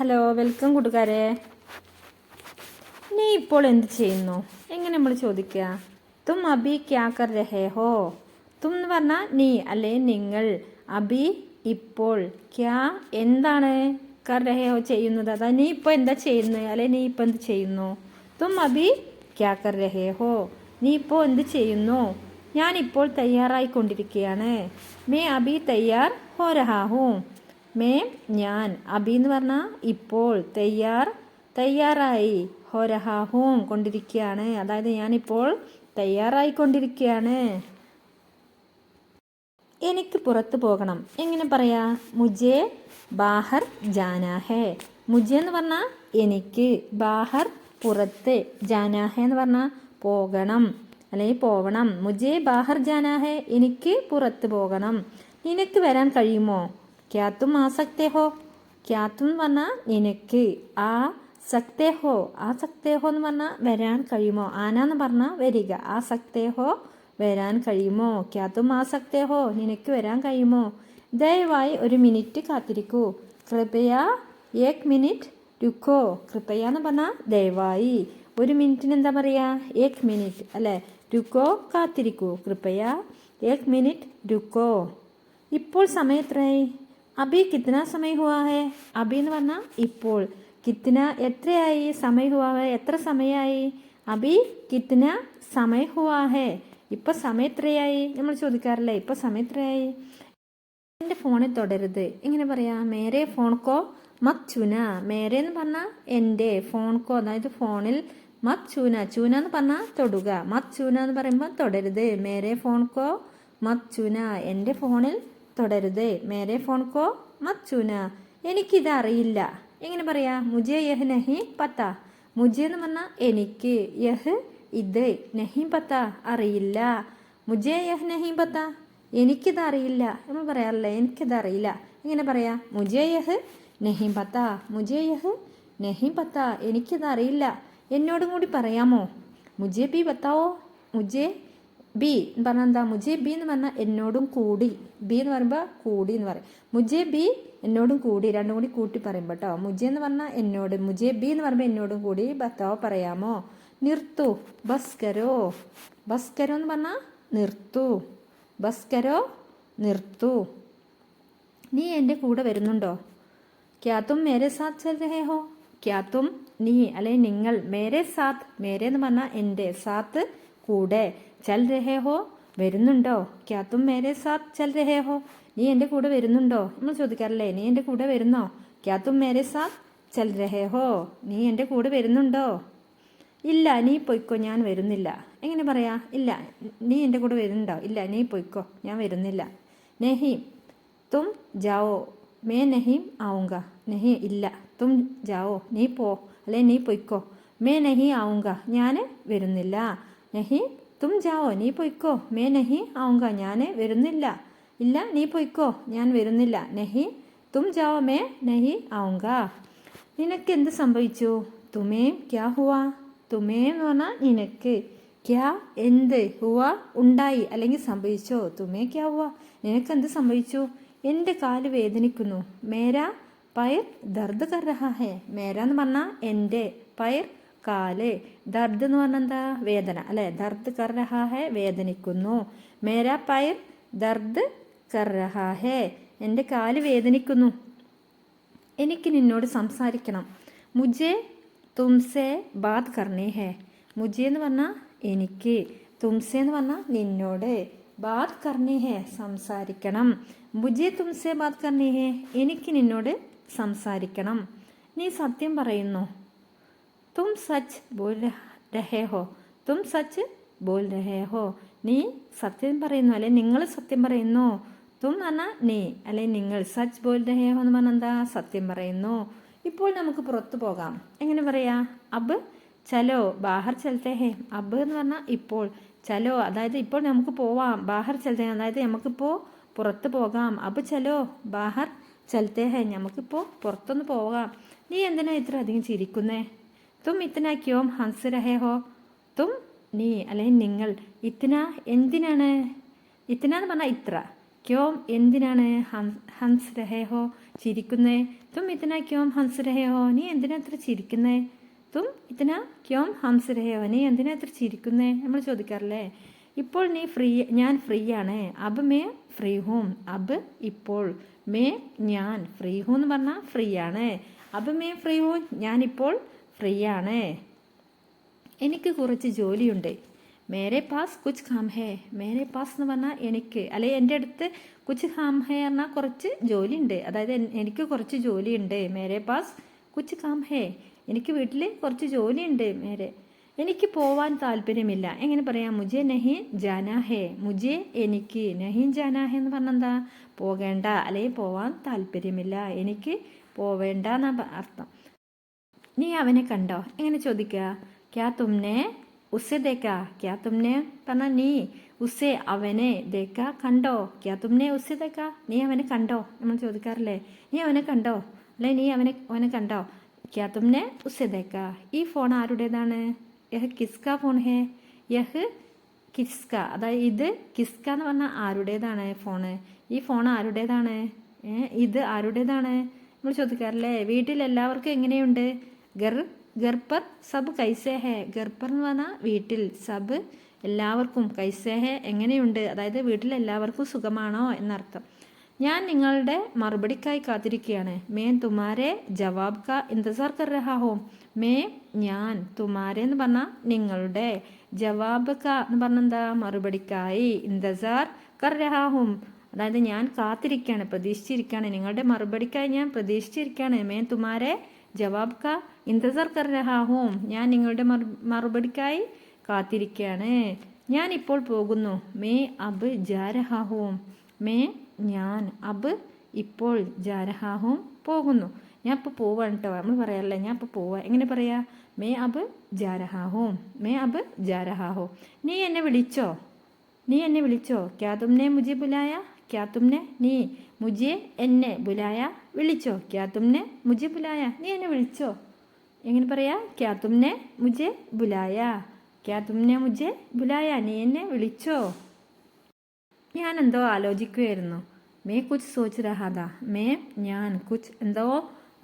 Hello welcome കൂട്ടുകാരെ നീ ഇപ്പോൾ എന്ത് ചെയ്യുന്നു? എങ്ങനെ നമ്മൾ ചോദിക്കുക? തും അബി ക്യാക്കർ കർ രഹേ ഹോ? തും എന്ന് പറഞ്ഞാൽ നീ അല്ലെ നിങ്ങൾ. അബി ഇപ്പോൾ ക്യാ എന്താണ് കർ രഹേ ഹോ ചെയ്യുന്നത്? അതാ നീ ഇപ്പോൾ എന്താ ചെയ്യുന്നത് അല്ലെ നീ ഇപ്പോൾ എന്ത് ചെയ്യുന്നു? തും അബി ക്യാക്കർ കർ രഹേ ഹോ? നീ ഇപ്പോൾ എന്ത് ചെയ്യുന്നു? ഞാനിപ്പോൾ തയ്യാറായിക്കൊണ്ടിരിക്കുകയാണ്. മേ അബി തയ്യാർ ഹോ രഹാ മേ ഞാൻ അബി എന്ന് പറഞ്ഞാൽ ഇപ്പോൾ തയ്യാർ തയ്യാറായി ഹോരഹാഹൂം കൊണ്ടിരിക്കുകയാണ്. അതായത് ഞാനിപ്പോൾ തയ്യാറായിക്കൊണ്ടിരിക്കുകയാണ് എനിക്ക് പുറത്തു പോകണം. എങ്ങനെ പറയാ? മുജെ ബാഹർ ജാനാഹേ. മുജേ എന്ന് പറഞ്ഞാൽ എനിക്ക്. ബാഹർ പുറത്ത് ജാനാഹേ എന്ന് പറഞ്ഞാൽ പോകണം. അല്ലെങ്കിൽ പോകണം മുജെ ബാഹർ ജാനാഹേ എനിക്ക് പുറത്ത് പോകണം. നിനക്ക് വരാൻ കഴിയുമോ? ക്യാ തും ആ സക്തേ ഹോ ക്യാ തും പറഞ്ഞാൽ നിനക്ക് ആ സക്തേ ഹോ ആ സക്തേ ഹോ എന്ന് പറഞ്ഞാൽ വരാൻ കഴിയുമോ ആന എന്ന് പറഞ്ഞാൽ വരിക ആ സക്തേ ഹോ വരാൻ കഴിയുമോ ക്യാ തും ആ സക്തേ ഹോ നിനക്ക് വരാൻ കഴിയുമോ ദയവായി ഒരു മിനിറ്റ് കാത്തിരിക്കൂ. കൃപയ ഏക് മിനിറ്റ് രുക്കോ. കൃപയ എന്ന് പറഞ്ഞാൽ ദയവായി. ഒരു മിനിറ്റിന് എന്താ പറയുക ഏക് മിനിറ്റ് അല്ലേ? രുക്കോ കാത്തിരിക്കൂ. കൃപയ ഏക് മിനിറ്റ് രുക്കോ. ഇപ്പോൾ സമയം എത്രയായി? അബി കിത്തന സമയ ഹുവാ ഹേ അബി എന്ന് പറഞ്ഞാൽ ഇപ്പോൾ. കിത്തന എത്രയായി? സമയ ഹുവാ ഹേ എത്ര സമയമായി അബി കിത്തന സമയ ഹുവാ ഹേ ഇപ്പം സമയം എത്രയായി? നമ്മൾ ചോദിക്കാറില്ലേ ഇപ്പം സമയം എത്രയായി? എന്റെ ഫോണിൽ തുടരുത്. ഇങ്ങനെ പറയാം മേരെ ഫോൺ കോ മക് ചുന. മേരെ എന്ന് പറഞ്ഞാൽ എന്റെ ഫോൺ കോ അതായത് ഫോണിൽ മക് ചൂന. ചൂന എന്ന് പറഞ്ഞാൽ തൊടുക. മക് ചൂന എന്ന് പറയുമ്പോൾ തുടരുത്. മേരെ ഫോൺ കോ മക് ചുന. എന്റെ ഫോണിൽ തൊടരുത്. മേരെ ഫോൺകോ മത് മച്ചൂന എനിക്കിത് അറിയില്ല. എങ്ങനെ പറയാ? മുജെ യഹ് നഹി പത്ത. മുജെ എന്ന് പറഞ്ഞാൽ എനിക്ക്. യഹ് ഇത് നഹീം പത്ത. അറിയില്ല. മുജെ യഹ് നഹീം പത്ത. എനിക്കിത് അറിയില്ല. നമ്മൾ പറയാറില്ലേ? എനിക്കിത് അറിയില്ല. എങ്ങനെ പറയാ? മുജെ യഹ് നഹീം പത്ത. മുജെ യഹ് നഹീം പത്ത. എനിക്കിത് അറിയില്ല. എന്നോടും കൂടി പറയാമോ? മുജെ ബി പത്താവോ? മുജെ ബി എന്ന് പറഞ്ഞാൽ എന്താ? മുജെ ബി എന്ന് പറഞ്ഞാൽ എന്നോടും കൂടി. ബി എന്ന് പറയുമ്പോൾ കൂടി എന്ന് പറയും. മുജെ ബി എന്നോടും കൂടി. രണ്ടും കൂടി കൂട്ടി പറയുമ്പോൾ കേട്ടോ മുജെ എന്ന് പറഞ്ഞാൽ എന്നോട്. മുജെ ബി എന്ന് പറയുമ്പോൾ എന്നോടും കൂടി. ഭർത്താവ് പറയാമോ? നിർത്തു. ബസ്കരോ. ബസ്കരോ ബസ് കരോ എന്ന് പറഞ്ഞാൽ നിർത്തു. ബസ്കരോ നിർത്തു. നീ എന്റെ കൂടെ വരുന്നുണ്ടോ? ക്യാത്തും മേരെ സാത്ത് ചൽ രഹേ ഹോ? ക്യാ തും നീ അല്ലെ നിങ്ങൾ മേരെ സാത്ത് മേരെ എന്ന് പറഞ്ഞാൽ എന്റെ സാത്ത് കൂടെ. ചൽ രഹേ ഹോ വരുന്നുണ്ടോ? ക്യാ തും മേരെ സാത്ത് ചൽ രഹേ ഹോ നീ എന്റെ കൂടെ വരുന്നുണ്ടോ? നമ്മൾ ചോദിക്കാറില്ലേ നീ എന്റെ കൂടെ വരുന്നോ? ക്യാ തും മേരെ സാത്ത് ചൽ രഹേ ഹോ നീ എന്റെ കൂടെ വരുന്നുണ്ടോ? ഇല്ല നീ പൊയ്ക്കോ ഞാൻ വരുന്നില്ല. എങ്ങനെ പറയാ? ഇല്ല നീ എന്റെ കൂടെ വരുന്നുണ്ടോ? ഇല്ല നീ പൊയ്ക്കോ ഞാൻ വരുന്നില്ല. നെഹീം തും ജാവോ മേ നഹീം ആവുങ്ക. നഹി ഇല്ല തും ജാവോ നീ പോ അല്ലെ നീ പൊയ്ക്കോ. മേ നഹി ആവുങ്ക ഞാൻ വരുന്നില്ല. നഹി തും ജാവോ നീ പൊയ്ക്കോ മേ നഹി ആവുക ഞാൻ വരുന്നില്ല ഇല്ല നീ പൊയ്ക്കോ ഞാൻ വരുന്നില്ല നഹി തും ജാവോ മേ നഹി ആവുക നിനക്ക് എന്ത് സംഭവിച്ചു? തുമേം ക്യാ ഹുവ തുമേം എന്ന് പറഞ്ഞാൽ നിനക്ക്. ക്യാ എന്ത് ഹുവ ഉണ്ടായി അല്ലെങ്കിൽ സംഭവിച്ചോ? തുമേ ക്യാ ഹുവ നിനക്ക് എന്ത് സംഭവിച്ചു? എന്റെ കാൽ വേദനിക്കുന്നു. മേര പയർ ദർദ് കർ രഹാ ഹേ മേര എന്ന് പറഞ്ഞാൽ എന്റെ. പയർ കാൽ. ദർദ് എന്ന് പറഞ്ഞാൽ എന്താ? വേദന. അല്ലേ? ദർദ് കർ വേദനിക്കുന്നു. മേരാ പയർ ദർദ് കർ രഹാ എന്റെ കാൽ വേദനിക്കുന്നു. എനിക്ക് നിന്നോട് സംസാരിക്കണം. മുജെ തുംസെ ബാത് കർണേ ഹേ. മുജെ എന്ന് പറഞ്ഞാൽ എനിക്ക്. തുംസെ എന്ന് പറഞ്ഞാൽ നിന്നോട്. ബാത് കർണേ ഹേ സംസാരിക്കണം. മുജെ തുംസെ ബാത് കർണേ ഹേ എനിക്ക് നിന്നോട് സംസാരിക്കണം. നീ സത്യം പറയുന്നു. തും സച്ച് ബോൽ രഹേ ഹോ തും സച്ച് ബോൽ രഹേ ഹോ നീ സത്യം പറയുന്നു അല്ലെ? നിങ്ങൾ സത്യം പറയുന്നു. തും എന്ന് പറഞ്ഞാൽ നീ അല്ലെ? നിങ്ങൾ സച്ച് ബോൽ രഹേ ഹോ എന്ന് പറഞ്ഞാൽ എന്താ? സത്യം പറയുന്നു. ഇപ്പോൾ നമുക്ക് പുറത്തു പോകാം. എങ്ങനെ പറയാ? അബ് ചലോ ബാഹർ ചലത്തെ ഹേ. അബ് എന്ന് പറഞ്ഞാൽ ഇപ്പോൾ ചലോ അതായത് ഇപ്പോൾ നമുക്ക് പോവാം. ബാഹർ ചലത്തെ അതായത് നമുക്കിപ്പോൾ പുറത്ത് പോകാം. അബ് ചലോ ബാഹർ ചലത്തെ ഹേ. നമുക്കിപ്പോൾ പുറത്തൊന്ന് പോകാം. നീ എന്തിനാ ഇത്ര അധികം ചിരിക്കുന്നേ? തും ഇത്തന ക്യോം ഹംസ് രഹേ ഹോ തും നീ അല്ലെങ്കിൽ നിങ്ങൾ ഇത്തന എന്തിനാണ് ഇത്തന എന്ന് പറഞ്ഞാൽ ഇത്ര ക്യോം എന്തിനാണ് ഹംസ് രഹേ ഹോ ചിരിക്കുന്നേ തും ഇത്തന ക്യോം ഹംസ് രഹേ ഹോ നീ എന്തിനാ ഇത്ര ചിരിക്കുന്നേ തും ഇത്തന ക്യോം ഹംസ് രഹേ ഹോ നീ എന്തിനാ ഇത്ര ചിരിക്കുന്നേ നമ്മൾ ചോദിക്കാറില്ലേ ഇപ്പോൾ നീ ഫ്രീ ഞാൻ ഫ്രീ ആണ് അബ് മേ ഫ്രീ ഹൂം. അബ് ഇപ്പോൾ. മേ ഞാൻ ഫ്രീ ഹൂ എന്ന് പറഞ്ഞാൽ ഫ്രീ ആണ് അബ് മേ ഫ്രീ ഹൂ ഞാനിപ്പോൾ ഫ്രീ ആണ് എനിക്ക് കുറച്ച് ജോലിയുണ്ട്. മേരെ പാസ് കുച്ച് ഖാം ഹേ. മേരെ പാസ് എന്ന് പറഞ്ഞാൽ എനിക്ക്. അല്ലെ എന്റെ അടുത്ത് കുച്ച് ഖാം ഹേ പറഞ്ഞാൽ കുറച്ച് ജോലിയുണ്ട്. അതായത് എനിക്ക് കുറച്ച് ജോലിയുണ്ട്. മേരെ പാസ് കുച്ച് ഖാം ഹേ. എനിക്ക് വീട്ടിൽ കുറച്ച് ജോലിയുണ്ട് മേരെ. എനിക്ക് പോവാൻ താല്പര്യമില്ല. എങ്ങനെ പറയാം? മുജെ നഹി ജാനാ ഹേ. മുജെ എനിക്ക്. നഹി ജാനാ ഹേ എന്ന് പറഞ്ഞാൽ എന്താ? പോകേണ്ട. അല്ലെങ്കിൽ പോവാൻ താല്പര്യമില്ല. എനിക്ക് പോവേണ്ട എന്നാ അർത്ഥം. നീ അവനെ കണ്ടോ? എങ്ങനെ ചോദിക്കുക? ക്യാ തുമ്നെ ഉസ്സെ ദേക്ക ക്യാ തുമ്നെ? പറഞ്ഞാൽ നീ ഉസ്സെ അവനെ ദേക്ക കണ്ടോ? ക്യാ തുമ്നെ ഉസ്സെ ദേക്ക നീ അവനെ കണ്ടോ? നമ്മൾ ചോദിക്കാറില്ലേ? നീ അവനെ കണ്ടോ? അല്ലെ നീ അവനെ അവനെ കണ്ടോ? ക്യാ തുമ്നെ ഉസ്സെ ദേക്ക ഈ ഫോൺ ആരുടേതാണ്? യഹ് കിസ്ക ഫോൺ ഹേ? യഹ് കിസ്ക. അതായത് ഇത് കിസ്ക എന്ന് പറഞ്ഞാൽ ആരുടേതാണ് ഫോണ്? ഈ ഫോൺ ആരുടേതാണ്? ഇത് ആരുടേതാണ്? നമ്മൾ ചോദിക്കാറില്ലേ? വീട്ടിൽ എല്ലാവർക്കും എങ്ങനെയുണ്ട്? ഗർ ഗർപ്പർ സബ് കൈസേഹേ. ഗർപ്പർ എന്ന് പറഞ്ഞാൽ വീട്ടിൽ സബ് എല്ലാവർക്കും. കൈസേഹേ എങ്ങനെയുണ്ട്? അതായത് വീട്ടിൽ എല്ലാവർക്കും സുഖമാണോ എന്നർത്ഥം. ഞാൻ നിങ്ങളുടെ മറുപടിക്കായി കാത്തിരിക്കുകയാണ്. മേ തുമാരെ ജവാബ് കാ ഇന്തസാർ കർ രഹാ ഹോ. മേ ഞാൻ തുമാരെ എന്ന് പറഞ്ഞാൽ നിങ്ങളുടെ. ജവാബ് കാ എന്ന് പറഞ്ഞ എന്താ? മറുപടിക്കായി ഇന്തസാർ കർ രഹാ ഹും. അതായത് ഞാൻ കാത്തിരിക്കുകയാണ് പ്രതീക്ഷിച്ചിരിക്കുകയാണ്. നിങ്ങളുടെ മറുപടിക്കായി ഞാൻ പ്രതീക്ഷിച്ചിരിക്കുകയാണ്. മേ തുമാരെ ജവാബ് കാ ഇന്തസാർ കർ ഞാൻ നിങ്ങളുടെ മറു മറുപടിക്കായി കാത്തിരിക്കുകയാണ് ഞാൻ ഇപ്പോൾ പോകുന്നു. മേ അബ് ജാരഹാഹോം മേ ഞാൻ അബ് ഇപ്പോൾ ജാരഹാഹോം പോകുന്നു. ഞാൻ ഇപ്പോൾ പോവാണ് കേട്ടോ നമ്മൾ പറയാറില്ല ഞാൻ ഇപ്പോൾ പോവാ. എങ്ങനെ പറയാ? മേ അബ് ജാരഹാഹോം മേ അബ് ജാരഹാഹോ നീ എന്നെ വിളിച്ചോ? നീ എന്നെ വിളിച്ചോ? ക്യാ തുമ്നെ മുജെ ബുലായ ക്യാ തുമ്നെ? നീ മുജെ എന്നെ ബുലായ വിളിച്ചോ? ക്യാ തുമ്നെ മുജെ ബുലായ. നീ എന്നെ വിളിച്ചോ? എങ്ങനെ പറയാ? ക്യാ തുമ്നെ മുജെ ബുലായ. ക്യാ തുമ്നെ മുജെ ബുലായ നീ എന്നെ വിളിച്ചോ? ഞാൻ എന്തോ ആലോചിക്കുകയായിരുന്നു മേ കുച്ച് സോച്ച് രഹാദ മേ ഞാൻ കുച്ച് എന്തോ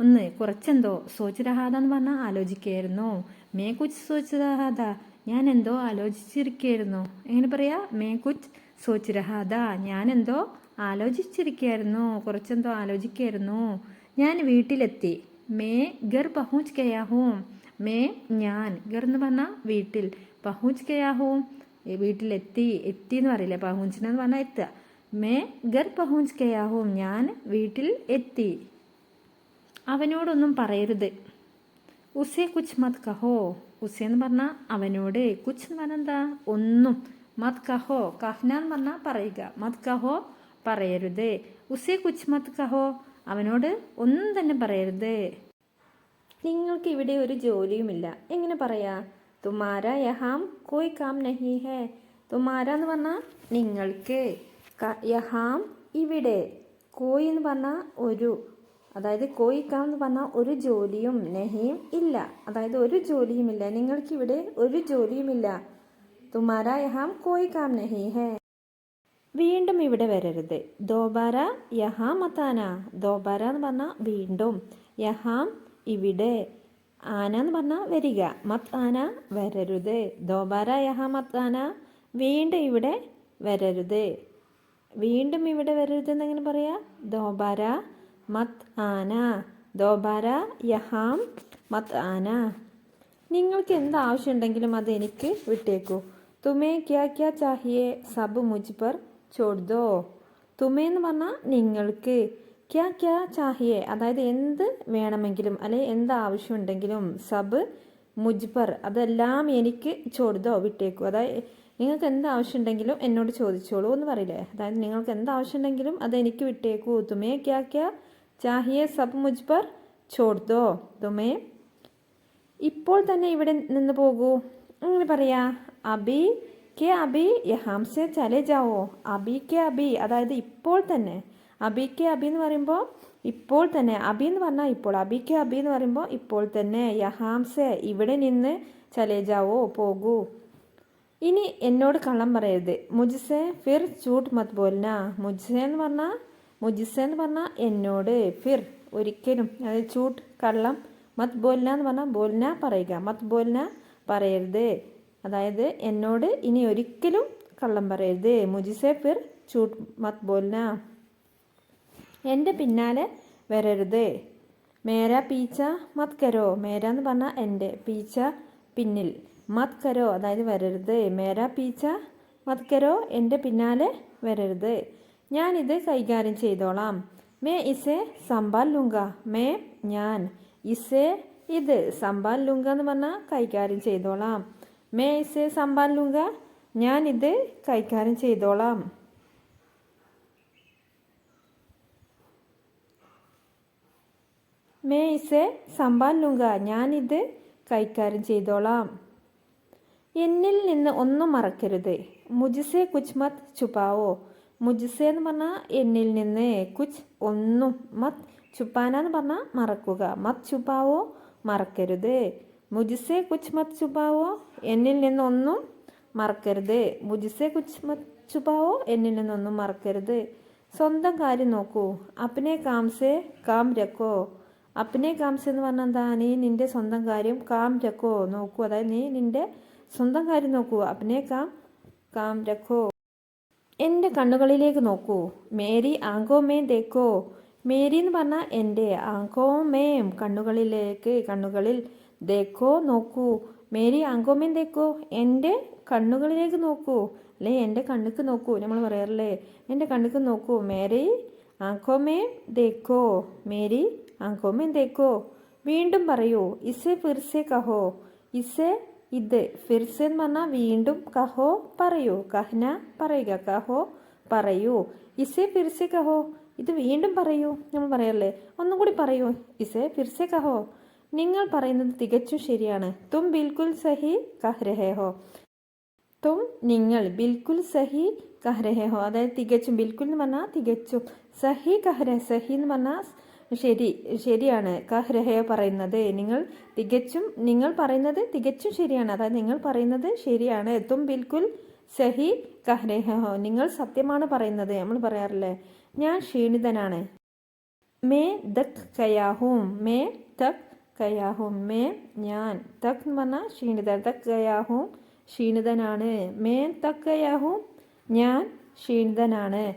ഒന്ന് കുറച്ചെന്തോ സോച്ച് രഹാദ എന്ന് പറഞ്ഞാൽ ആലോചിക്കുകയായിരുന്നു മേ കുച്ച് സോച്ച് രഹാദ ഞാൻ എന്തോ ആലോചിച്ചിരിക്കുകയായിരുന്നു എങ്ങനെ പറയാ? മേ കുച്ച് സോച്ച് രഹാദ ഞാൻ എന്തോ ആലോചിച്ചിരിക്കുകയായിരുന്നു. കുറച്ചെന്തോ ആലോചിക്കുകയായിരുന്നു. ഞാൻ വീട്ടിലെത്തി. മേ ഗർ പഹൂച്ച് കയാഹൂ. മേ ഞാൻ. ഗർ എന്ന് പറഞ്ഞാൽ വീട്ടിൽ. പഹൂച്ച് കയാഹൂ. വീട്ടിലെത്തി. എത്തി എന്ന് പറയില്ല? പഹൂഞ്ചിനെന്ന് പറഞ്ഞാൽ എത്തുക. മേ ഗർ പഹൂഞ്ച് കയാഹൂ. ഞാൻ വീട്ടിൽ എത്തി. അവനോടൊന്നും പറയരുത്. ഉസേ കുച്ച് മത് കഹോ. ഉസേ എന്ന് പറഞ്ഞാൽ അവനോട്. കുച്ച് എന്ന് പറഞ്ഞാൽ എന്താ? ഒന്നും. മത് കഹോ. കഹ്ന എന്ന് പറഞ്ഞാൽ പറയുക. മത് കഹോ പറയരുത്. ഉസേ കുച്ച്മത് കഹോ അവനോട് ഒന്നും തന്നെ പറയരുത്. നിങ്ങൾക്ക് ഇവിടെ ഒരു ജോലിയുമില്ല. എങ്ങനെ പറയാ? തുമാര യഹാം കോയ് കാം നഹി ഹേ. തുമാര എന്ന് പറഞ്ഞാൽ നിങ്ങൾക്ക്. യഹാം ഇവിടെ. കോയ് എന്ന് പറഞ്ഞാൽ ഒരു. അതായത് കോയ് കാം എന്ന് പറഞ്ഞാൽ ഒരു ജോലിയും നഹിയും ഇല്ല. അതായത് ഒരു ജോലിയുമില്ല. നിങ്ങൾക്കിവിടെ ഒരു ജോലിയുമില്ല. തുമാര യഹാം കോയ് കാം നഹി ഹേ. വീണ്ടും ഇവിടെ വരരുത്. ദോബാര യഹാ മത്താന ദോബാര എന്ന് പറഞ്ഞാൽ വീണ്ടും. യഹാം ഇവിടെ. ആന എന്ന് പറഞ്ഞാൽ വരിക. മത് ആന വരരുത്. ദോബാര യഹാ മത് ആന വീണ്ടും ഇവിടെ വരരുത്. വീണ്ടും ഇവിടെ വരരുത് എന്നെങ്ങനെ പറയാ? ദോബാര മത് ആന. ദോബാര യഹാം മത് ആന. നിങ്ങൾക്ക് എന്ത് ആവശ്യമുണ്ടെങ്കിലും അത് എനിക്ക് വിട്ടേക്കൂ. തുമേ ക്യാ ക്യാ ചാഹിയെ? സബ് മുജ് പർ ചോട് ദോ തുമേ എന്ന് പറഞ്ഞാൽ നിങ്ങൾക്ക്. ക്യാ ക്യാ ചാഹിയെ. അതായത് എന്ത് വേണമെങ്കിലും അല്ലെ എന്ത് ആവശ്യമുണ്ടെങ്കിലും സബ് മുജ്ബർ അതെല്ലാം എനിക്ക് ചോടുതോ വിട്ടേക്കൂ. അതായത് നിങ്ങൾക്ക് എന്ത് ആവശ്യമുണ്ടെങ്കിലും എന്നോട് ചോദിച്ചോളൂ എന്ന് പറയില്ലേ? അതായത് നിങ്ങൾക്ക് എന്ത് ആവശ്യമുണ്ടെങ്കിലും അത് എനിക്ക് വിട്ടേക്കൂ. തുമേ ക്യാ ക്യാ ചാഹിയെ സബ് മുജ്ബർ പർ ചോട് ദോ തുമേ. ഇപ്പോൾ തന്നെ ഇവിടെ നിന്ന് പോകൂ. അങ്ങനെ പറയാ അബി കെ അബി യഹാംസെ ചലേ ജാവോ. അബി കെ അബി അതായത് ഇപ്പോൾ തന്നെ. അബി കെ അബി എന്ന് പറയുമ്പോൾ ഇപ്പോൾ തന്നെ. അബി എന്ന് പറഞ്ഞാൽ ഇപ്പോൾ. അബി കെ അബി എന്ന് പറയുമ്പോൾ ഇപ്പോൾ തന്നെ. യഹാംസെ ഇവിടെ നിന്ന് ചലേ ജാവോ പോകൂ. ഇനി എന്നോട് കള്ളം പറയരുത്. മുജിസെ ഫിർ ചൂട്ട് മത് പോലെ മുജിസെ എന്ന് പറഞ്ഞാൽ മുജിസെ എന്ന് പറഞ്ഞാൽ എന്നോട്. ഫിർ ഒരിക്കലും. അതായത് ചൂട്ട് കള്ളം മത് ബോലിന എന്ന് പറഞ്ഞാൽ ബോലിന പറയുക. മത് ബോലിന പറയരുത്. അതായത് എന്നോട് ഇനി ഒരിക്കലും കള്ളം പറയരുത്. മുജിസെ ഫിർ ചൂട്ട് മത് ബോൽന. എന്റെ പിന്നാലെ വരരുത്. മേര പീച്ച മത് കരോ. മേര എന്ന് പറഞ്ഞാൽ എന്റെ പീച്ച പിന്നിൽ. മത് കരോ അതായത് വരരുത്. മേര പീച്ച മത് കരോ എന്റെ പിന്നാലെ വരരുത്. ഞാനിത് കൈകാര്യം ചെയ്തോളാം. മേ ഇസെ സമ്പാൽ ലുങ്ക. മേ ഞാൻ ഇസെ ഇത് സമ്പാൽ ലുങ്ക എന്ന് പറഞ്ഞാൽ കൈകാര്യം ചെയ്തോളാം. മേ ഇസെ സമ്പാൽ ലുങ്ക ഞാനിത് കൈകാര്യം ചെയ്തോളാം. മേ ഇസെ സമ്പാൽ ലുങ്ക ഞാനിത് കൈകാര്യം ചെയ്തോളാം. എന്നിൽ നിന്ന് ഒന്നും മറക്കരുത്. മുജിസെ കുച്ച് മത് ചുപ്പാവോ? മുജിസെ എന്ന് പറഞ്ഞാൽ എന്നിൽ നിന്ന് കുച്ച് ഒന്നും മത് ചുപ്പാനെന്ന് പറഞ്ഞാൽ മറക്കുക. മത് ചുപ്പാവോ? മറക്കരുത്. മുജിസെ കുച്ച് മത് ചുപ്പാവോ? എന്നിൽ നിന്നൊന്നും മറക്കരുത്. മുജിസെ കുച്ച് ചുപാവോ എന്നിൽ നിന്നൊന്നും മറക്കരുത്. സ്വന്തം കാര്യം നോക്കൂ. അപ്പനെ കാംസെ കാം രക്കോ. അപ്പനെ കാംസെ എന്ന് പറഞ്ഞാൽ എന്താ? നീ നിന്റെ സ്വന്തം കാര്യം കാം രക്കോ നോക്കൂ. അതായത് നീ നിന്റെ സ്വന്തം കാര്യം നോക്കൂ. അപ്പനെ കാം കാം രക്കോ. എന്റെ കണ്ണുകളിലേക്ക് നോക്കൂ. മേരി ആങ്കോ മേ തേക്കോ മേരി എന്ന് പറഞ്ഞാൽ എന്റെ ആങ്കോ മേം കണ്ണുകളിലേക്ക് കണ്ണുകളിൽ ദേക്കോ നോക്കൂ. മേരി ആങ്കോ തേക്കോ എന്റെ കണ്ണുകളിലേക്ക് നോക്കൂ. അല്ലെങ്കിൽ എന്റെ കണ്ണുക്ക് നോക്കൂ. നമ്മൾ പറയാറില്ലേ എന്റെ കണ്ണുക്ക് നോക്കൂ. മേരി ആങ്കോ തേക്കോ മേരി ആങ്കോ തേക്കോ വീണ്ടും പറയൂ ഇസെ ഫിർസെ കഹോ? ഇസെ ഇത് ഫിർസെ എന്ന് പറഞ്ഞാൽ വീണ്ടും കഹോ പറയൂ. കഹ്ന പറയുക കഹോ പറയൂ. ഇസെ ഫിർസെ കഹോ? ഇത് വീണ്ടും പറയൂ. നമ്മൾ പറയല്ലേ ഒന്നും കൂടി പറയൂ. ഇസെ ഫിർസെ കഹോ? നിങ്ങൾ പറയുന്നത് തികച്ചും ശരിയാണ്. തും ബിൽക്കുൽ സഹി കഹ്രഹേഹോ. തും നിങ്ങൾ ബിൽക്കുൽ സഹി കഹ്രഹേഹോ. അതായത് തികച്ചും ബിൽക്കുൽ എന്ന് പറഞ്ഞാൽ തികച്ചും സഹി കഹ്ര സഹി എന്ന് പറഞ്ഞാൽ ശരി ശരിയാണ് കഹ്രഹയോ പറയുന്നത്. നിങ്ങൾ തികച്ചും നിങ്ങൾ പറയുന്നത് തികച്ചും ശരിയാണ്. അതായത് നിങ്ങൾ പറയുന്നത് ശരിയാണ്. തും ബിൽക്കുൽ സഹി കഹ്രഹോ നിങ്ങൾ സത്യമാണ് പറയുന്നത്. നമ്മൾ പറയാറില്ലേ? ഞാൻ ക്ഷീണിതനാണ്. മേ ദക് കയാഹും. മേ തക് കയാഹും മേ ഞാൻ തക് പറഞ്ഞാൽ ക്ഷീണിതൻ. തക് കയാഹും ക്ഷീണിതനാണ്. മേൻ തക് കയാഹും ഞാൻ ക്ഷീണിതനാണ്.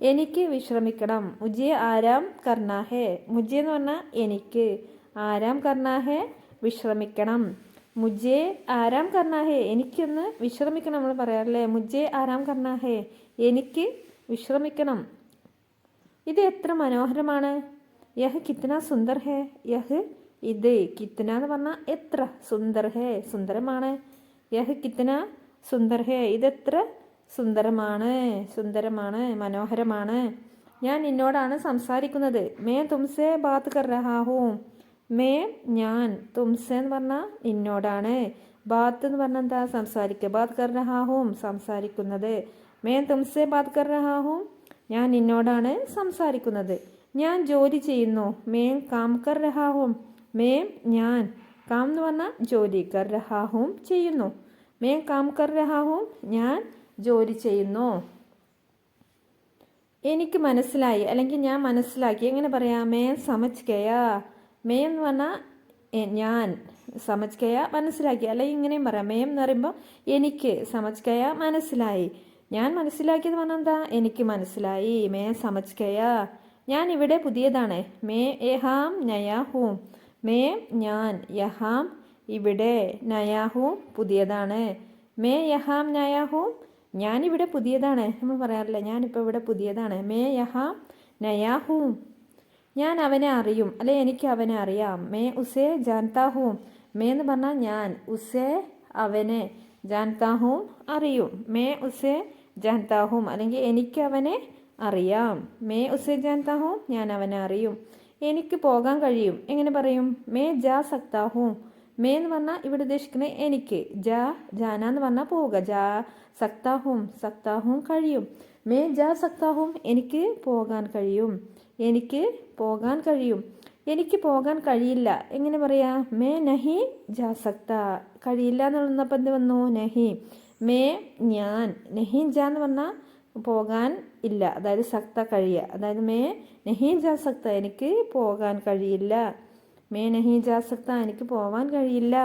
എനിക്ക് വിശ്രമിക്കണം. മുജെ ആരാം കർണാഹേ? മുജെ എന്ന് പറഞ്ഞാൽ എനിക്ക്. ആരാം കർണാഹേ? വിശ്രമിക്കണം. മുജെ ആരാം കർണാഹേ? എനിക്കൊന്ന് വിശ്രമിക്കണം നമ്മൾ പറയാറില്ലേ? മുജെ ആരാം കർണാഹേ? എനിക്ക് വിശ്രമിക്കണം. ഇത് എത്ര മനോഹരമാണ്. യഹ് കിത്തന സുന്ദർ ഹേ യഹ് ഇത് കിത്തന എന്ന് പറഞ്ഞാൽ എത്ര സുന്ദർ ഹേ സുന്ദരമാണ് യഹ് കിത്തന സുന്ദർ ഹേ ഇതെത്ര സുന്ദരമാണ് സുന്ദരമാണ് മനോഹരമാണ് ഞാൻ നിന്നോടാണ് സംസാരിക്കുന്നത്. മേ തുംസേ ബാത്ത് കർ രഹാഹൂം മേ ഞാൻ തുംസെ എന്ന് പറഞ്ഞാൽ നിന്നോടാണ്. ബാത്ത് എന്ന് പറഞ്ഞാൽ എന്താ സംസാരിക്കുക ബാത്ത് കർ രഹാഹൂം സംസാരിക്കുന്നത്. മേ തുംസെ ബാത്ത് കർ രഹാഹൂം ഞാൻ നിന്നോടാണ് സംസാരിക്കുന്നത്. ഞാൻ ജോലി ചെയ്യുന്നു. മേം കാം കർ രഹാഹും. മേം ഞാൻ. കാം എന്ന് പറഞ്ഞാൽ ജോലി കർ രഹാഹും ചെയ്യുന്നു. മേം കാം കർ രഹാഹും ഞാൻ ജോലി ചെയ്യുന്നു. എനിക്ക് മനസ്സിലായി. അല്ലെങ്കിൽ ഞാൻ മനസ്സിലാക്കി. എങ്ങനെ പറയാം? മേ സമജ് കയാ. മേ എന്ന് പറഞ്ഞാൽ ഞാൻ. സമജ് കയാ മനസ്സിലാക്കി. അല്ലെങ്കിൽ ഇങ്ങനെയും പറയാം. മേം എന്ന് പറയുമ്പോൾ എനിക്ക് സമജ് കയാ മനസ്സിലായി. ഞാൻ മനസ്സിലാക്കിയത് പറഞ്ഞാൽ എന്താ? എനിക്ക് മനസ്സിലായി. മേ സമജ് കയാ. ഞാൻ ഇവിടെ പുതിയതാണ്. മേ എഹാം നയാഹൂം. മേ ഞാൻ യഹാം. ഇവിടെ നയാഹൂം പുതിയതാണ്. മേ യഹാം നയാഹൂം ഞാനിവിടെ പുതിയതാണ്. നമ്മൾ പറയാറില്ല ഞാനിപ്പോൾ ഇവിടെ പുതിയതാണ്. മേ യഹാം നയാഹൂം. ഞാൻ അവനെ അറിയും. അല്ലെ എനിക്ക് അവനെ അറിയാം. മേ ഉസേ ജാൻതാഹൂം. മേ എന്ന് പറഞ്ഞാൽ ഞാൻ. ഉസേ അവനെ ജാൻതാഹൂം അറിയും. മേ ഉസേ ജാൻതാഹൂം. അല്ലെങ്കിൽ എനിക്ക് അവനെ അറിയാം. മേ ഉസേ ജാൻതാഹൂം ഞാൻ അവനെ അറിയും. എനിക്ക് പോകാൻ കഴിയും. എങ്ങനെ പറയും? മേ ജാ സക്താഹൂം. മേ എന്ന് പറഞ്ഞാൽ ഇവിടെ ഉദ്ദേശിക്കുന്നത് എനിക്ക്. ജാ ജാന എന്ന് പറഞ്ഞാൽ പോവുക. ജാ സക്താഹും സക്താഹും കഴിയും. മേ ജാ സക്താഹും എനിക്ക് പോകാൻ കഴിയും. എനിക്ക് പോകാൻ കഴിയും. എനിക്ക് പോകാൻ കഴിയില്ല. എങ്ങനെ പറയാ? മേ നഹി ജാ സക്ത. കഴിയില്ല എന്നുള്ളപ്പോൾ എന്ത് വന്നു? നഹി. മേ ഞാൻ. നഹി ജാ എന്ന് പറഞ്ഞാൽ പോകാൻ ഇല്ല. അതായത് സക്ത കഴിയ. അതായത് മേ നഹീജ സക്ത എനിക്ക് പോകാൻ കഴിയില്ല. മേ നഹീജ സക്ത എനിക്ക് പോവാൻ കഴിയില്ല.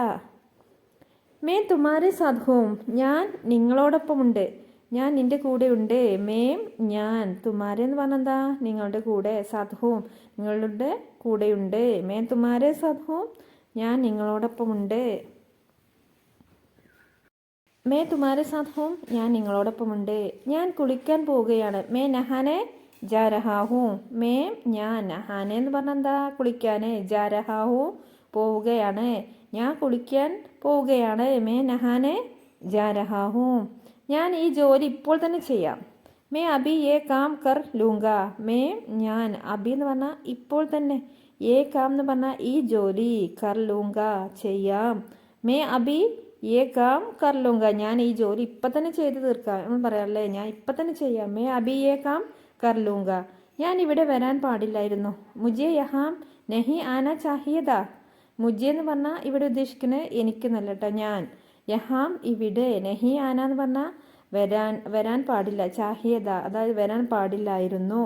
മേ തുമാരെ സാധുവും. ഞാൻ നിങ്ങളോടൊപ്പമുണ്ട്. ഞാൻ നിന്റെ കൂടെ ഉണ്ട് മേം ഞാൻ തുമാരെ എന്ന് പറഞ്ഞെന്താ നിങ്ങളുടെ കൂടെ സാധുവും. നിങ്ങളുടെ കൂടെയുണ്ട്. മേ തുമാരെ സാധുവും. ഞാൻ നിങ്ങളോടൊപ്പമുണ്ട്. മേ തുമാരെ സാധുവും ഞാൻ നിങ്ങളോടൊപ്പമുണ്ട്. ഞാൻ കുളിക്കാൻ പോവുകയാണ്. മേ നഹാനെ ജാരഹാഹു. മേ ഞാൻ നഹാനെ എന്ന് പറഞ്ഞാൽ എന്താ കുളിക്കാന്? ജാരഹാഹു പോവുകയാണ്. ഞാൻ കുളിക്കാൻ പോവുകയാണ്. മേ നഹാനെ ജാരഹാഹു. ഞാൻ ഈ ജോലി ഇപ്പോൾ തന്നെ ചെയ്യാം. മേ അബി ഏ കാം കർ ലൂങ്ക. മേ ഞാൻ അബി എന്ന് പറഞ്ഞാൽ ഇപ്പോൾ തന്നെ ഏ കാം എന്ന് പറഞ്ഞാൽ ഈ ജോലി കർ ലൂങ്ക ചെയ്യാം. മേ അബി ഏ കാം കർ ലൂങ്ക ഞാൻ ഈ ജോലി ഇപ്പം തന്നെ ചെയ്ത് തീർക്കാം എന്ന് പറയാമല്ലേ ഞാൻ ഇപ്പം തന്നെ ചെയ്യാം. മേ അബി ഏ കാം കർ ലൂങ്ക ഞാൻ ഇവിടെ വരാൻ പാടില്ലായിരുന്നു. മുജെ യഹാം നെഹി ആന ചാഹിയതാ. മുജെ എന്ന് പറഞ്ഞാൽ ഇവിടെ ഉദ്ദേശിക്കുന്നത് എനിക്ക് നല്ല കേട്ടോ ഞാൻ. യഹാം ഇവിടെ നെഹി ആന എന്ന് പറഞ്ഞാൽ വരാൻ വരാൻ പാടില്ല ചാഹിയത. അതായത് വരാൻ പാടില്ലായിരുന്നു.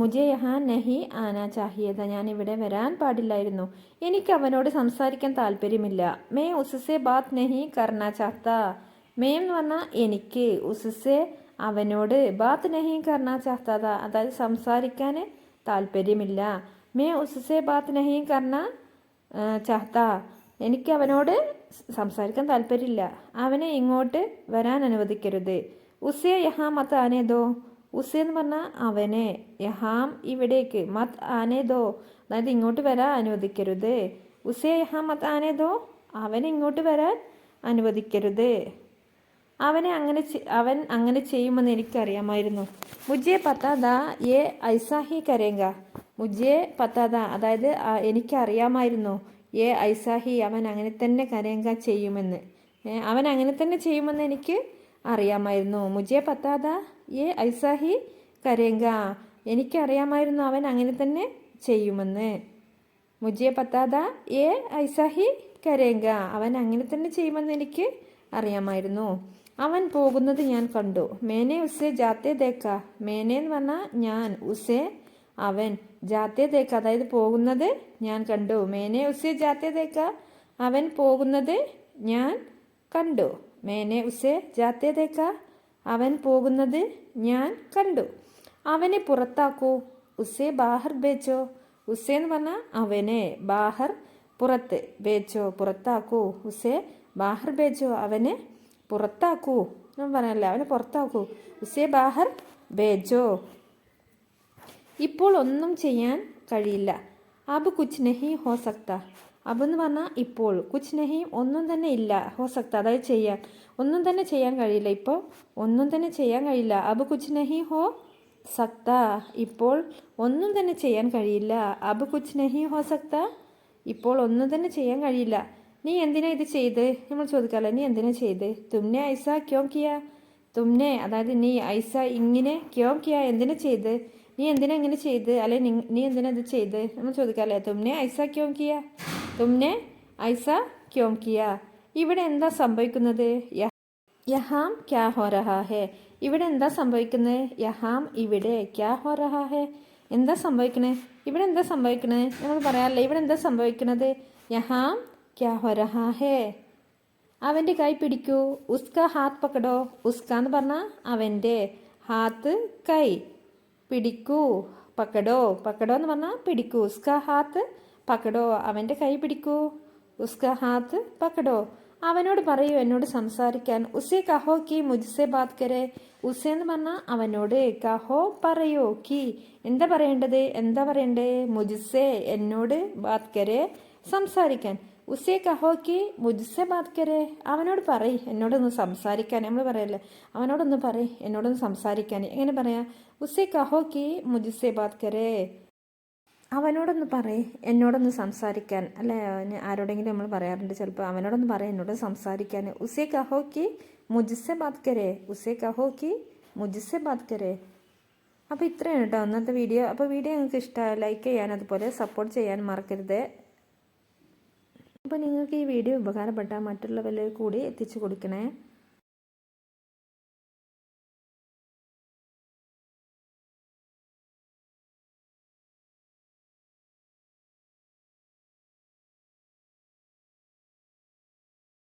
മുജെ യഹാൻ നഹി ആന ചാഹിയത. ഞാൻ ഇവിടെ വരാൻ പാടില്ലായിരുന്നു. എനിക്ക് അവനോട് സംസാരിക്കാൻ താല്പര്യമില്ല. മേ ഉസസെ ബാത് നഹി കർണ ചാത്ത മേ എന്ന് പറഞ്ഞാൽ എനിക്ക്. ഉസസെ അവനോട് ബാത്ത് നഹി കർണ ചാത്താത അതായത് സംസാരിക്കാൻ താല്പര്യമില്ല. മേ ഉസസെ ബാത്ത് നഹി കർണ ചാത്ത എനിക്ക് അവനോട് സംസാരിക്കാൻ താല്പര്യമില്ല. അവനെ ഇങ്ങോട്ട് വരാൻ അനുവദിക്കരുത്. ഉസേ യഹാ മത്ത് ആനേതോ. ഉസേ എന്ന് പറഞ്ഞാൽ അവനെ യഹാം ഇവിടേക്ക് മത് ആനേതോ അതായത് ഇങ്ങോട്ട് വരാൻ അനുവദിക്കരുത്. ഉസേ യഹാം മത് ആനേതോ അവനെ ഇങ്ങോട്ട് വരാൻ അനുവദിക്കരുത്. അവനെ അങ്ങനെ അവൻ അങ്ങനെ ചെയ്യുമെന്ന് എനിക്കറിയാമായിരുന്നു. മുജെ പത്താതാ ഏ ഐസാഹി കരേങ്ക. മുജെ പത്താതാ അതായത് എനിക്കറിയാമായിരുന്നു ഏ ഐസാഹി അവൻ അങ്ങനെ തന്നെ കരേങ്ക ചെയ്യുമെന്ന്. അവൻ അങ്ങനെ തന്നെ ചെയ്യുമെന്ന് എനിക്ക് അറിയാമായിരുന്നു. മുജെ പത്താത ഏ ഐസാഹി കരേങ്ക. എനിക്കറിയാമായിരുന്നു അവൻ അങ്ങനെ തന്നെ ചെയ്യുമെന്ന്. മുജിയെ പത്താത ഏ ഐസാഹി കരേങ്ക. അവൻ അങ്ങനെ തന്നെ ചെയ്യുമെന്ന് എനിക്ക് അറിയാമായിരുന്നു. അവൻ പോകുന്നത് ഞാൻ കണ്ടു. മേനെ ഉസേ ജാത്തെ ദേക്ക മേനെ എന്ന് പറഞ്ഞാൽ ഞാൻ ഉസേ അവൻ. ജാത്തെ തേക്ക അതായത് പോകുന്നത് ഞാൻ കണ്ടു. മേനെ ഉസേ ജാത്തെ തേക്ക അവൻ പോകുന്നത് ഞാൻ കണ്ടു. മേനെ ഉസേ ജാത്തെ തേക്ക അവൻ പോകുന്നത് ഞാൻ കണ്ടു. അവനെ പുറത്താക്കൂ. ഉസേ ബാഹർ ബേച്ചോ. ഉസേ എന്ന് പറഞ്ഞാൽ അവനെ ബാഹർ പുറത്ത് ബേച്ചോ. പുറത്താക്കൂ. ഉസേ ബാഹർ ബേച്ചോ. അവനെ പുറത്താക്കൂ. ഞാൻ പറഞ്ഞല്ലേ അവനെ പുറത്താക്കൂ. ഉസേ ബാഹർ ബേജോ ഇപ്പോൾ ഒന്നും ചെയ്യാൻ കഴിയില്ല. അബ് കുച്ച് നഹി ഹോ അബ് എന്ന് പറഞ്ഞാൽ ഇപ്പോൾ. കുച്ച് നഹി ഒന്നും തന്നെ ഇല്ല. ഹോ സക്ത. അതായത് ചെയ്യാൻ. ഒന്നും തന്നെ ചെയ്യാൻ കഴിയില്ല. ഇപ്പോൾ ഒന്നും തന്നെ ചെയ്യാൻ കഴിയില്ല. അബ് കുച്ച് നഹി ഹോ സക്ത. ഇപ്പോൾ ഒന്നും തന്നെ ചെയ്യാൻ കഴിയില്ല. അബ് കുച്ച് നഹി ഹോ സക്ത. ഇപ്പോൾ ഒന്നും തന്നെ ചെയ്യാൻ കഴിയില്ല. നീ എന്തിനാ ഇത് ചെയ്ത്? നമ്മൾ ചോദിക്കാമല്ലോ നീ എന്തിനാ ചെയ്ത്? തുമ്നെ ഐസ ക്യോ കിയ? തുമ്നെ അതായത് നീ ഐസ ഇങ്ങനെ ക്യോ കിയ? എന്തിനാ ചെയ്ത്? നീ എന്തിനാ ഇങ്ങനെ ചെയ്ത്? അല്ലെ നീ എന്തിനാ ഇത് ചെയ്ത്? നമ്മൾ ചോദിക്കാമല്ലേ തുമ്നെ ഐസ ക്യോ കിയ? തുമ്നെ ഐസ ക്യോ കിയ? ഇവിടെ എന്താ സംഭവിക്കുന്നത്? യഹാം ക്യാ ഹോ. ഇവിടെ എന്താ സംഭവിക്കുന്നത് യഹാം ഇവിടെ ക്യാ ഹോ. എന്താ സംഭവിക്കണേ? ഇവിടെ എന്താ സംഭവിക്കണേ? നമ്മൾ പറയാറില്ലേ ഇവിടെ എന്താ സംഭവിക്കണത്? യഹാം ക്യാ ഹോ. രഹാ അവന്റെ കൈ പിടിക്കൂ. ഉസ്ക ഹാത്ത് പക്കടോ? ഉസ്ക എന്ന് പറഞ്ഞാൽ അവന്റെ ഹാത്ത് കൈ. പിടിക്കൂ. പക്കടോ? പക്കടോ എന്ന് പറഞ്ഞാൽ പിടിക്കൂ. ഉസ്ക ഹാത്ത് പക്കടോ? അവന്റെ കൈ പിടിക്കൂ. ഉസ്ക ഹാത്ത് പക്കടോ? അവനോട് പറയൂ എന്നോട് സംസാരിക്കാൻ. ഉസേ കഹോ കി മുജ്സെ ബാത് കരെ. ഉസേ എന്ന് പറഞ്ഞാൽ അവനോട് കഹോ പറയോ കി. എന്താ പറയേണ്ടത്? എന്താ പറയണ്ടേ? മുജ്സെ എന്നോട് ബാത് കരെ. സംസാരിക്കാൻ. ഉസേ കഹോ കി മുജ്സെ ബാത് കരെ. അവനോട് പറയ് എന്നോടൊന്ന് സംസാരിക്കാൻ. നമ്മൾ പറയല്ലേ? അവനോടൊന്ന് പറയ് എന്നോടൊന്ന് സംസാരിക്കാൻ. എങ്ങനെ പറയാം? ഉസേ കഹോ കി മുജ്സെ ബാത് കരെ. അവനോടൊന്ന് പറയ്. എന്നോടൊന്ന് സംസാരിക്കാൻ. അല്ലെ? അവന് ആരോടെങ്കിലും നമ്മൾ പറയാറുണ്ട് ചിലപ്പോൾ. അവനോടൊന്ന് പറയാം. എന്നോട് സംസാരിക്കാൻ. ഉസേ കഹോ കി മുജ്സെ ബാത് കരേ. ഉസേ കഹോ കി മുജ്സെ ബാത് കരേ. അപ്പോൾ ഇത്രയാണ് കേട്ടോ അന്നത്തെ വീഡിയോ. അപ്പോൾ വീഡിയോ നിങ്ങൾക്ക് ഇഷ്ടമായി ലൈക്ക് ചെയ്യാൻ അതുപോലെ സപ്പോർട്ട് ചെയ്യാൻ മറക്കരുത്. അപ്പോൾ നിങ്ങൾക്ക് ഈ വീഡിയോ ഉപകാരപ്പെട്ടാൽ മറ്റുള്ളവരിൽ കൂടി എത്തിച്ചു കൊടുക്കണേ.